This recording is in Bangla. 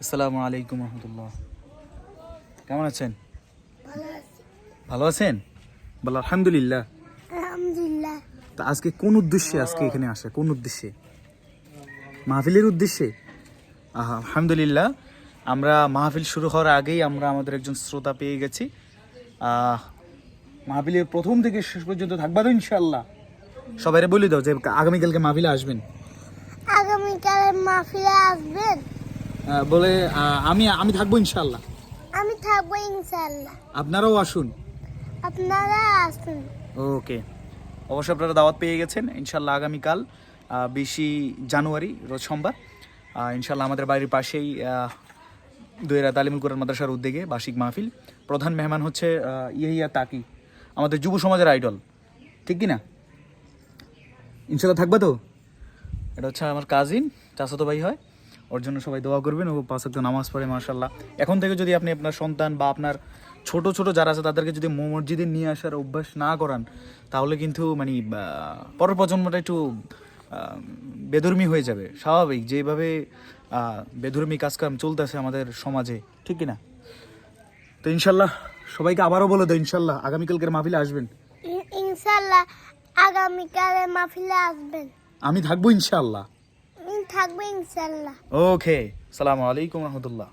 আসসালামু আলাইকুম রহমতুল্লাহ। কেমন আছেন? ভালো আছেন? বলো আলহামদুলিল্লাহ। আলহামদুলিল্লাহ। তা আজকে কোন উদ্দেশ্যে আজকে এখানে আসা? কোন উদ্দেশ্যে? মাহফিলের উদ্দেশ্যে? আহা, আলহামদুলিল্লাহ। আমরা মাহফিল শুরু হওয়ার আগেই আমরা আমাদের একজন শ্রোতা পেয়ে গেছি। আহ, মাহফিলের প্রথম থেকে শেষ পর্যন্ত থাকবা তো ইনশাল্লাহ সবাই বলে দাও যে আগামীকালকে মাহফিলে আসবেন। আগামীকালে মাহফিলে আসবেন? বলে আমি আমি থাকব ইনশাল্লাহ আমি থাকব ইনশাল্লাহ আপনারাও আসুন। আপনারা আসুন। ওকে। অবশ্যই আপনারা দাওয়াত পেয়ে গেছেন ইনশাল্লাহ আগামীকাল বিশে জানুয়ারি রোজ সোমবার। ইনশাল্লাহ আমাদের বাড়ির পাশেই দোয়েরা তালিমুল কোরআন মাদ্রাসার উদ্যোগে বার্ষিক মাহফিল। প্রধান মেহমান হচ্ছে ইহিয়া তাকি আমাদের যুব সমাজের আইডল। ঠিক কি না ইনশাল্লাহ থাকবে তো? এটা হচ্ছে আমার কাজিন চাচাতো ভাই হয়। ওর জন্য সবাই দোয়া করবেন ও পাঁচ একটা নামাজ পড়ে মার্শাল্লাহ এখন থেকে যদি আপনি আপনার সন্তান বা আপনার ছোট ছোট যারা আছে তাদেরকে যদি মসজিদে নিয়ে আসার অভ্যাস না করান তাহলে কিন্তু মানে পরের প্রজন্মটা একটু বেধর্মী হয়ে যাবে। স্বাভাবিক যেভাবে বেধর্মী কাজকাম চলতেছে আমাদের সমাজে ঠিক কি না তো ইনশাল্লাহ সবাইকে আবারও বলে দাও ইনশাল্লাহ আগামীকালকের মাহফিলে আসবেন? ইনশাল্লাহ আগামীকালে মাহফিলে আসবেন। আমি থাকব ইনশাল্লাহ থাকব ইনশাল্লাহ ওকে সালামু আলাইকুম রহমতুল্লাহ।